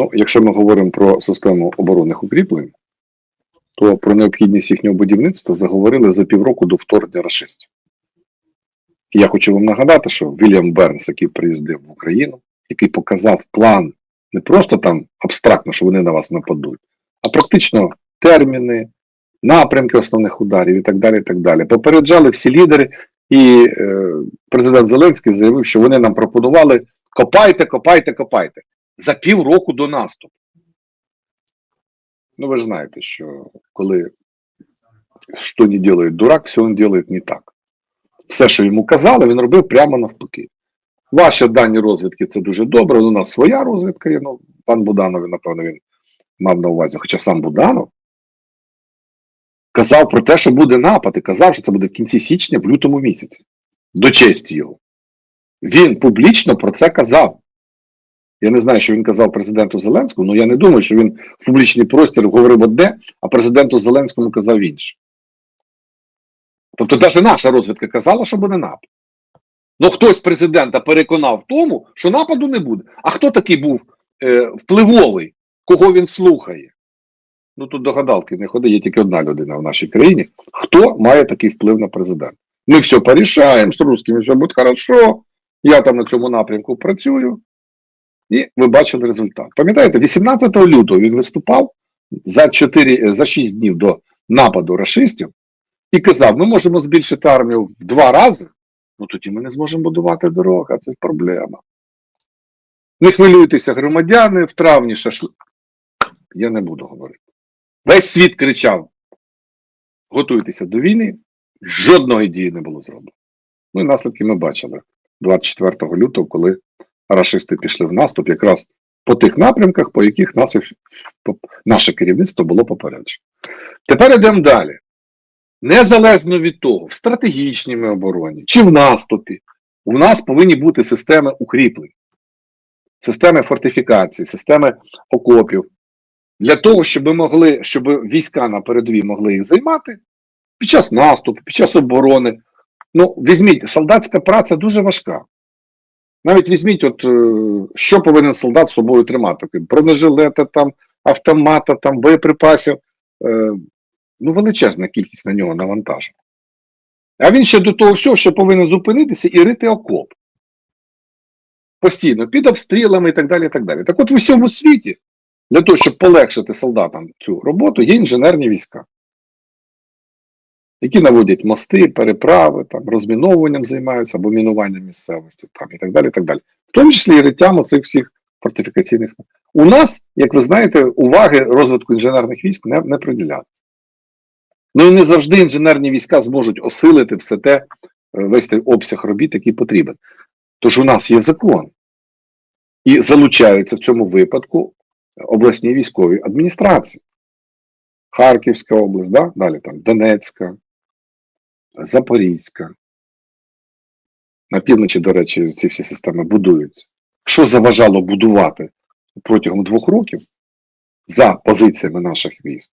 Ну, якщо ми говоримо про систему оборонних укріплень, то про необхідність їхнього будівництва заговорили за півроку до вторгнення расистів. І я хочу вам нагадати, що Вільям Бернс, який приїздив в Україну, який показав план не просто там абстрактно, що вони на вас нападуть, а практично терміни, напрямки основних ударів і так далі. і так далі. Попереджали всі лідери, і е, президент Зеленський заявив, що вони нам пропонували копайте, копайте, копайте за півроку до наступу. Ну, ви ж знаєте, що коли що не робить дурак, все він робить не так. Все, що йому казали, він робив прямо навпаки. Ваші дані розвідки це дуже добре. У нас своя розвідка є. Ну, пан Буданов, напевно, він мав на увазі. Хоча сам Буданов казав про те, що буде напад, і казав, що це буде в кінці січня, в лютому місяці. До честі його. Він публічно про це казав. Я не знаю, що він казав президенту Зеленському, але я не думаю, що він в публічний простір говорив одне, а президенту Зеленському казав інше. Тобто, навіть наша розвідка казала, що буде напад. Ну хтось президента переконав в тому, що нападу не буде. А хто такий був е, впливовий, кого він слухає? Ну тут до гадалки не ходи, є тільки одна людина в нашій країні. Хто має такий вплив на президента? Ми все порішаємо з русскими, все буде хорошо. Я там на цьому напрямку працюю. І ви бачили результат. Пам'ятаєте, 18 лютого він виступав за 4, за 6 днів до нападу расистів і казав: ми можемо збільшити армію в два рази, ну тоді ми не зможемо будувати дороги, а це проблема. Не хвилюйтеся, громадяни, в травні шашли. Я не буду говорити. Весь світ кричав: готуйтеся до війни, жодної дії не було зроблено. Ну і наслідки ми бачили 24 лютого, коли рашисти пішли в наступ, якраз по тих напрямках, по яких нас, наше керівництво було попереджено. Тепер йдемо далі. Незалежно від того, в стратегічній обороні чи в наступі, у нас повинні бути системи укріплень, системи фортифікації, системи окопів. Для того, щоб ми могли, щоб війська на передовій могли їх займати під час наступу, під час оборони. Ну, візьміть, солдатська праця дуже важка. Навіть візьміть, от що повинен солдат з собою тримати: бронежилета, там, автомата, там, боєприпасів. Ну, величезна кількість на нього навантажень. А він ще до того всього, що повинен зупинитися і рити окоп. Постійно, під обстрілами і так далі. і Так далі. Так от в усьому світі, для того, щоб полегшити солдатам цю роботу, є інженерні війська, які наводять мости, переправи, там, розміновуванням займаються або мінуванням місцевості там, і так далі. так далі. В тому числі і риттям оцих всіх фортифікаційних. У нас, як ви знаєте, уваги розвитку інженерних військ не, не приділяють. Ну і не завжди інженерні війська зможуть осилити все те, е, весь той обсяг робіт, який потрібен. Тож у нас є закон. І залучаються в цьому випадку обласні військові адміністрації. Харківська область, да? далі там Донецька, Запорізька. На півночі, до речі, ці всі системи будуються. Що заважало будувати протягом двох років за позиціями наших військ?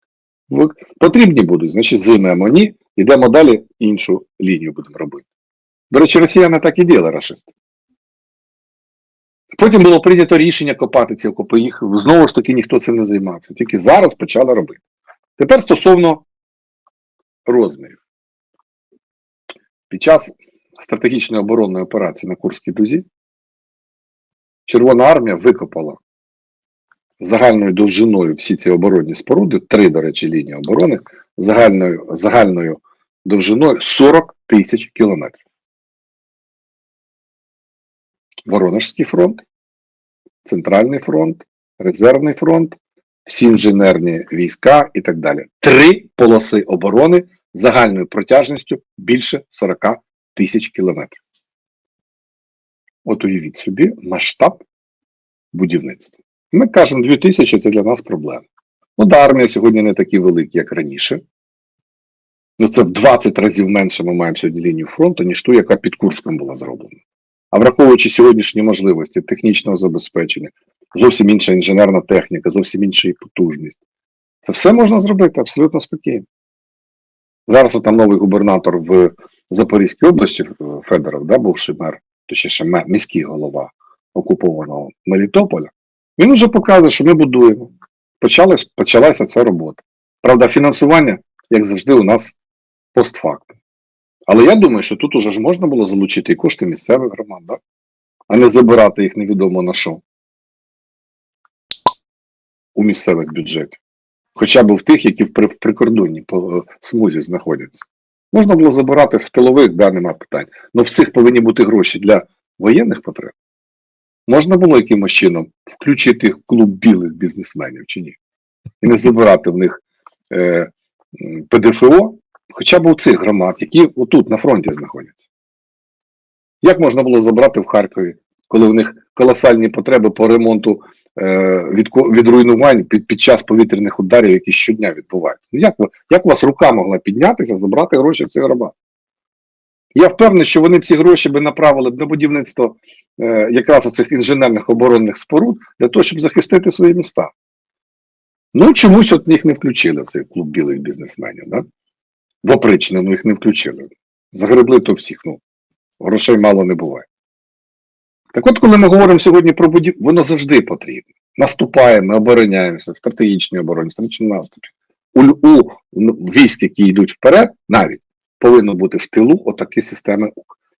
Потрібні будуть, значить, займемо ні, йдемо далі, іншу лінію будемо робити. До речі, росіяни так і діяли рашисти. Потім було прийнято рішення копати ці окопи, їх знову ж таки ніхто цим не займався. Тільки зараз почали робити. Тепер стосовно розмірів. Під час стратегічної оборонної операції на Курській дузі Червона армія викопала загальною довжиною всі ці оборонні споруди, три, до речі, лінії оборони, загальною загальною довжиною 40 тисяч кілометрів. Воронежський фронт, Центральний фронт, Резервний фронт, всі інженерні війська і так далі. Три полоси оборони загальною протяжністю більше 40 тисяч кілометрів. От уявіть собі масштаб будівництва. Ми кажемо, 2000 це для нас проблема. Ну, да, армія сьогодні не такі великі, як раніше. Ну, це в 20 разів менше ми маємо сьогодні лінію фронту, ніж ту, яка під Курском була зроблена. А враховуючи сьогоднішні можливості технічного забезпечення, зовсім інша інженерна техніка, зовсім інша потужність. Це все можна зробити абсолютно спокійно. Зараз там новий губернатор в Запорізькій області, Федоров, да, бувший мер, точніше міський голова окупованого Мелітополя, Він вже показує, що ми будуємо. Почалась, почалася ця робота. Правда, фінансування, як завжди, у нас постфактум. Але я думаю, що тут уже ж можна було залучити і кошти місцевих громад, да? а не забирати їх невідомо на що у місцевих бюджетів. Хоча б в тих, які в при- в прикордонній по е, смузі знаходяться. Можна було забирати в тилових, да, нема питань. Але в цих повинні бути гроші для воєнних потреб. Можна було якимось чином включити клуб білих бізнесменів чи ні? І не забирати в них е, ПДФО, хоча б у цих громад, які отут на фронті знаходяться. Як можна було забрати в Харкові, коли в них колосальні потреби по ремонту від, від руйнувань під, під час повітряних ударів, які щодня відбуваються? Ну, як, як у вас рука могла піднятися, забрати гроші в цих громад? Я впевнений, що вони ці гроші би направили на будівництво е, якраз оцих інженерних оборонних споруд для того, щоб захистити свої міста. Ну, чомусь от їх не включили в цей клуб білих бізнесменів, да? В опричне, ну їх не включили. Загребли то всіх, ну, грошей мало не буває. Так от, коли ми говоримо сьогодні про будів, воно завжди потрібно. Наступаємо, обороняємося в стратегічній обороні, стратегічному наступі. У, у ну, військ, які йдуть вперед, навіть повинно бути в тилу отакі системи.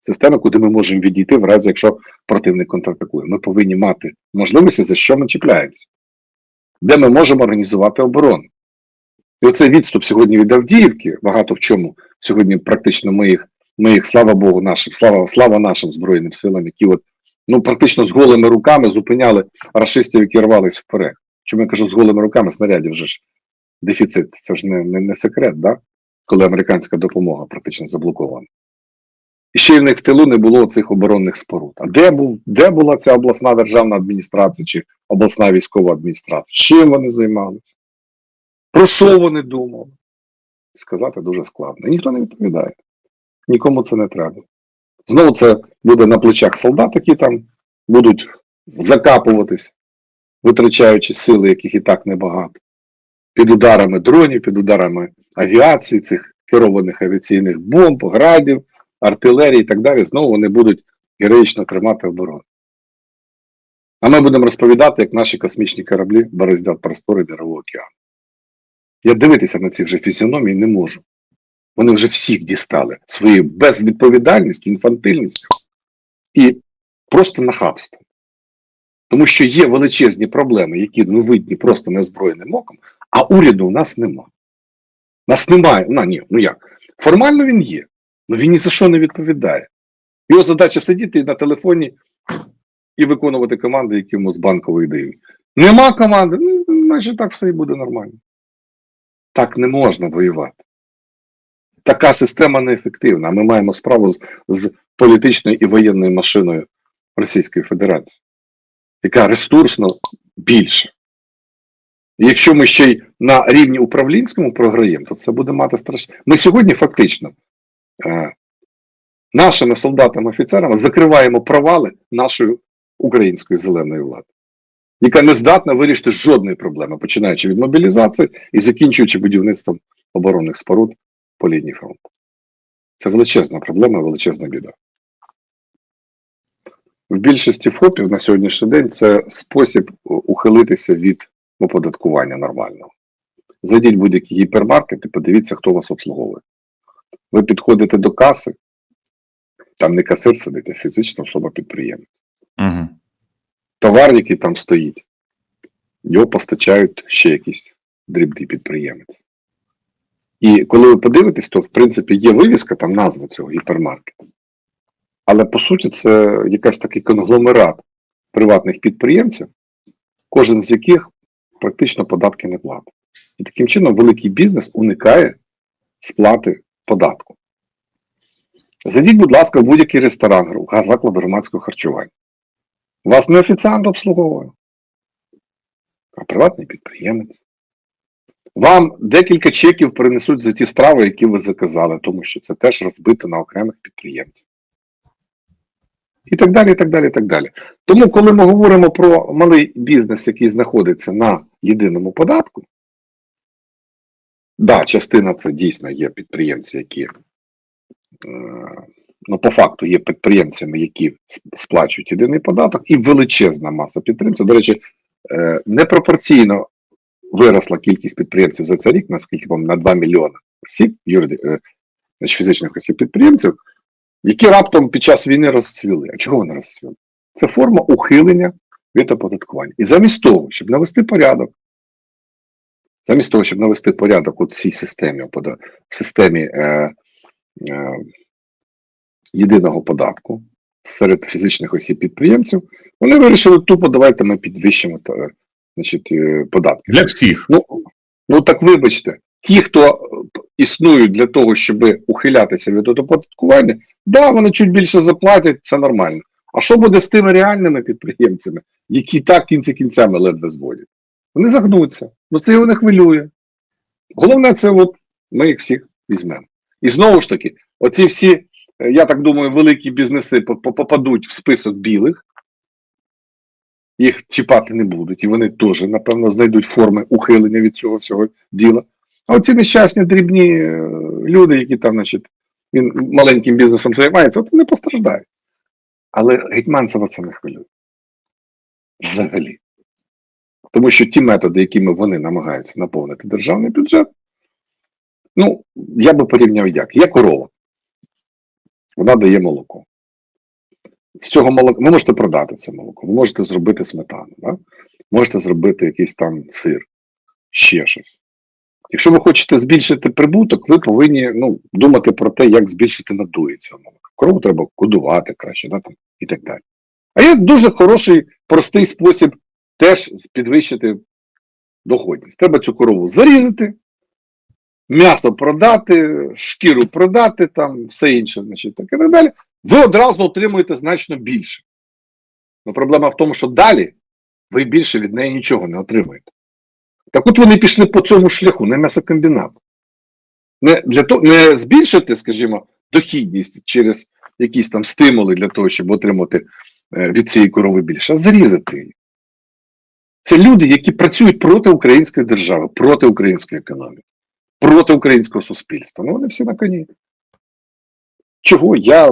Системи, куди ми можемо відійти в разі, якщо противник контратакує. Ми повинні мати можливості, за що ми чіпляємося, де ми можемо організувати оборону. І оцей відступ сьогодні від Авдіївки, багато в чому сьогодні практично ми їх, ми їх, слава Богу, нашим, слава, слава нашим Збройним силам, які от, ну, практично з голими руками зупиняли рашистів, які рвались вперед. Чому я кажу з голими руками, снарядів вже ж дефіцит, це ж не, не, не секрет, да? коли американська допомога практично заблокована. І ще в них в тилу не було цих оборонних споруд. А де, був, де була ця обласна державна адміністрація чи обласна військова адміністрація? Чим вони займалися? Про що вони думали? Сказати дуже складно. Ніхто не відповідає. Нікому це не треба. Знову це буде на плечах солдат, які там будуть закапуватись, витрачаючи сили, яких і так небагато. Під ударами дронів, під ударами авіації, цих керованих авіаційних бомб, градів, артилерії і так далі. Знову вони будуть героїчно тримати оборону. А ми будемо розповідати, як наші космічні кораблі бороздять простори Мірового океану. Я дивитися на ці вже фізіономії не можу. Вони вже всіх дістали своєю безвідповідальністю, інфантильністю і просто нахабством. Тому що є величезні проблеми, які ну, видні просто незброєним оком, а уряду у нас нема. Нас немає. Ну, ні, ну як? Формально він є, але він ні за що не відповідає. Його задача сидіти на телефоні і виконувати команди, які йому з банкової дають. Нема команди, ну, значить так все і буде нормально. Так не можна воювати. Така система неефективна. Ми маємо справу з, з політичною і воєнною машиною Російської Федерації, яка ресурсно більше. І якщо ми ще й на рівні управлінському програємо, то це буде мати страшно. Ми сьогодні фактично е, нашими солдатами-офіцерами закриваємо провали нашої української зеленої влади, яка не здатна вирішити жодної проблеми, починаючи від мобілізації і закінчуючи будівництвом оборонних споруд по лінії фронту. Це величезна проблема, величезна біда. В більшості ФОПів на сьогоднішній день це спосіб ухилитися від оподаткування нормального. Зайдіть в будь-який гіпермаркет і подивіться, хто вас обслуговує. Ви підходите до каси, там не касир сидить, а фізична особа підприємець. Угу. Товар, який там стоїть, його постачають ще якийсь дрібний підприємець. І коли ви подивитесь, то в принципі є вивіска, там назва цього гіпермаркету. Але по суті, це якийсь такий конгломерат приватних підприємців, кожен з яких практично податки не платить. І таким чином великий бізнес уникає сплати податку. Зайдіть, будь ласка, в будь-який ресторан, заклад громадського харчування. Вас не офіціант обслуговує, а приватний підприємець. Вам декілька чеків принесуть за ті страви, які ви заказали, тому що це теж розбито на окремих підприємців. І так далі, і так далі, і так далі. Тому, коли ми говоримо про малий бізнес, який знаходиться на єдиному податку, да, частина це дійсно є підприємці, які, е, ну, по факту є підприємцями, які сплачують єдиний податок, і величезна маса підприємців. До речі, е, непропорційно виросла кількість підприємців за цей рік, наскільки вам на 2 мільйони осіб, юриди, е, фізичних осіб підприємців, які раптом під час війни розцвіли. А чого вони розцвіли? Це форма ухилення від оподаткування. І замість того, щоб навести порядок, замість того, щоб навести порядок у цій системі, в системі е, е, єдиного податку серед фізичних осіб підприємців, вони вирішили тупо, давайте ми підвищимо та, значить, е, податки. Для всіх. Ну, ну так вибачте, ті, хто е, існують для того, щоб ухилятися від оподаткування, да, вони чуть більше заплатять, це нормально. А що буде з тими реальними підприємцями, які так кінці кінцями ледве зводять? Вони загнуться. Ну це його не хвилює. Головне, це от ми їх всіх візьмемо. І знову ж таки, оці всі, е, я так думаю, великі бізнеси по- по- попадуть в список білих, їх чіпати не будуть, і вони теж, напевно, знайдуть форми ухилення від цього всього діла. А оці нещасні дрібні е, люди, які там, значить, він маленьким бізнесом займається, от вони постраждають. Але Гетьманцева це не хвилює. Взагалі. Тому що ті методи, якими вони намагаються наповнити державний бюджет, ну, я би порівняв як. Є корова. Вона дає молоко. З цього молока ви можете продати це молоко, ви можете зробити сметану, да? можете зробити якийсь там сир, ще щось. Якщо ви хочете збільшити прибуток, ви повинні ну, думати про те, як збільшити надуї цього молока. Корову треба кодувати краще, да, там, і так далі. А є дуже хороший, простий спосіб теж підвищити доходність. Треба цю корову зарізати, м'ясо продати, шкіру продати, там, все інше, значить, так і так далі. Ви одразу отримуєте значно більше. Но проблема в тому, що далі ви більше від неї нічого не отримуєте. Так от вони пішли по цьому шляху, не м'ясокомбінат. Не, для того, не збільшити, скажімо, дохідність через якісь там стимули для того, щоб отримати е, від цієї корови більше, а зарізати її. Це люди, які працюють проти української держави, проти української економіки, проти українського суспільства. Ну, вони всі на коні. Чого? Я,